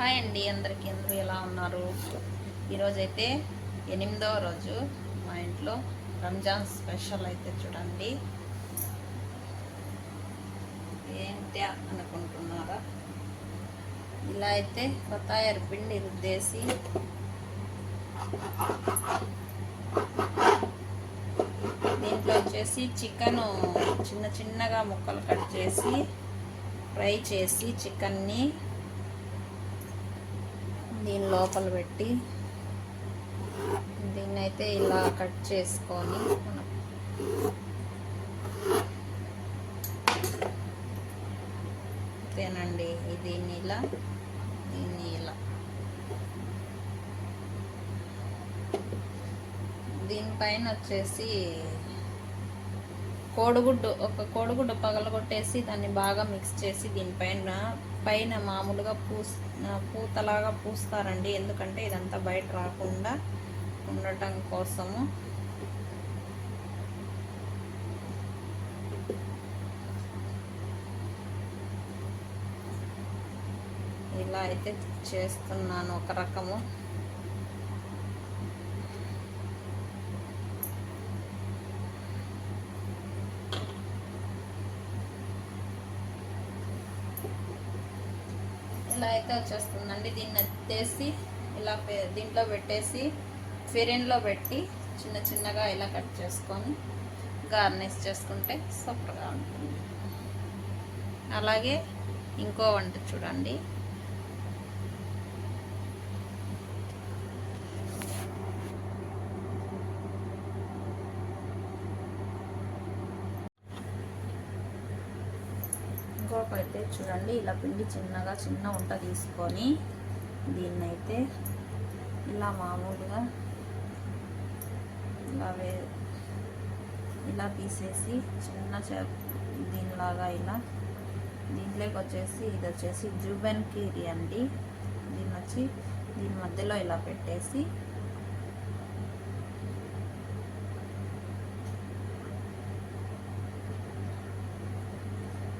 Hi అండి అందరికీ అందరూ ఎలా ఉన్నారు? ఈరోజైతే ఎనిమిదవ రోజు మా ఇంట్లో రంజాన్ స్పెషల్ అయితే చూడండి. ఏంటి అనుకుంటున్నారా? ఇలా అయితే కొత్తాయర్ పిండి రుద్దేసి దీంట్లో వచ్చేసి చికెను చిన్న చిన్నగా ముక్కలు కట్ చేసి ఫ్రై చేసి చికెన్ని దీని లోపల పెట్టి దీన్నైతే ఇలా కట్ చేసుకొని మనం అంతేనండి దీన్ని ఇలా దీన్ని ఇలా. దీనిపైన వచ్చేసి కోడిగుడ్డు ఒక కోడిగుడ్డు పగలగొట్టేసి దాన్ని బాగా మిక్స్ చేసి దీనిపైన పైన మామూలుగా పూస్ పూతలాగా పూస్తారండి. ఎందుకంటే ఇదంతా బయట రాకుండా ఉండటం కోసము. ఇలా అయితే చేస్తున్నాను ఒక రకము. ఇట్లా అయితే వచ్చేస్తుందండి. దీన్ని ఎత్తేసి ఇలా దీంట్లో పెట్టేసి ఫిరిన్లో పెట్టి చిన్న చిన్నగా ఇలా కట్ చేసుకొని గార్నిష్ చేసుకుంటే సూపర్గా ఉంటుంది. అలాగే ఇంకో వంట చూడండి. ఇంకొక అయితే చూడండి ఇలా పిండి చిన్నగా చిన్న వంట తీసుకొని దీన్నైతే ఇలా మామూలుగా ఇలా వే ఇలా తీసేసి చిన్న చే దీనిలాగా ఇలా దీంట్లోకి వచ్చేసి ఇది వచ్చేసి జూబెన్ కీరి అండి. దీన్ని వచ్చి దీని మధ్యలో ఇలా పెట్టేసి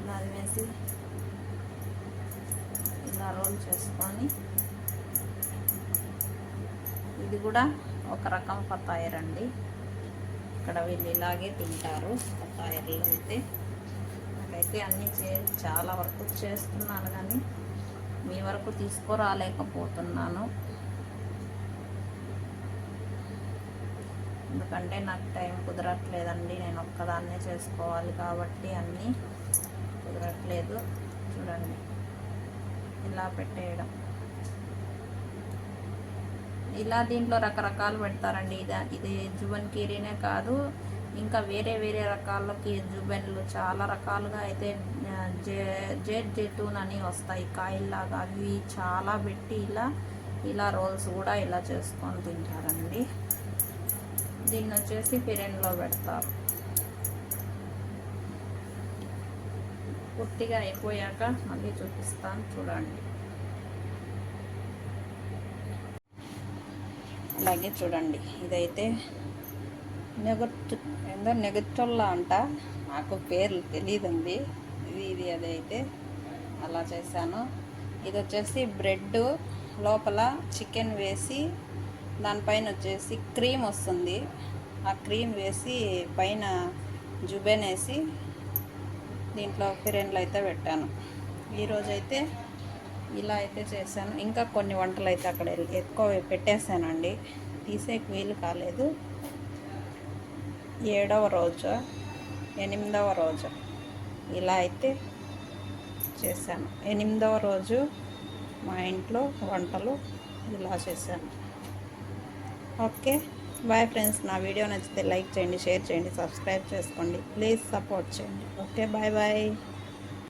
ఇలా వేసి ఇలా రోల్ చేసుకొని ఇది కూడా ఒక రకం పతాయర్ అండి ఇక్కడ వీళ్ళు ఇలాగే తింటారు పతాయర్లో అయితే. నాకైతే అన్నీ చే చాలా వరకు చేస్తున్నాను కానీ మీ వరకు తీసుకురాలేకపోతున్నాను. ఎందుకంటే నాకు టైం కుదరట్లేదండి. నేను ఒక్కదాన్నే చేసుకోవాలి కాబట్టి అన్నీ కుదరట్లేదు. చూడండి. ఇలా పెట్టేయడం. ఇలా దీంట్లో రకరకాలు పెడతారండి. ఇది ఇది జుబన్ కీరీనే కాదు ఇంకా వేరే వేరే రకాలకి జుబెన్లు చాలా రకాలుగా అయితే జే జేట్ జెటూన్ అని వస్తాయి. కాయల్లాగా అవి చాలా పెట్టి ఇలా ఇలా రోల్స్ కూడా ఇలా చేసుకొని తింటారండి. దీన్ని వచ్చేసి ఫిరెన్లో పెడతా. పూర్తిగా అయిపోయాక మళ్ళీ చూపిస్తాను చూడండి. అలాగే చూడండి ఇదైతే నెగట్ ఏందో నెగటోల్లా అంట నాకు పేర్లు తెలియదండి ఇది ఇది అదైతే అలా చేశాను. ఇది వచ్చేసి బ్రెడ్ లోపల చికెన్ వేసి దానిపైన వచ్చేసి క్రీమ్ వస్తుంది. ఆ క్రీమ్ వేసి పైన జుబెన్ వేసి దీంట్లో ఫిరెన్లు అయితే పెట్టాను. ఈరోజైతే ఇలా అయితే చేశాను. ఇంకా కొన్ని వంటలు అయితే అక్కడ ఎక్కువ పెట్టేశానండి. తీసేకి వీలు కాలేదు. ఏడవ రోజు ఎనిమిదవ రోజు ఇలా అయితే చేశాను. ఎనిమిదవ రోజు మా ఇంట్లో వంటలు ఇలా చేశాను. ఓకే. Bye friends. నా వీడియో నచ్చితే లైక్ చేయండి షేర్ చేయండి సబ్స్క్రైబ్ చేసుకోండి. ప్లీజ్ సపోర్ట్ చేయండి. Okay bye bye.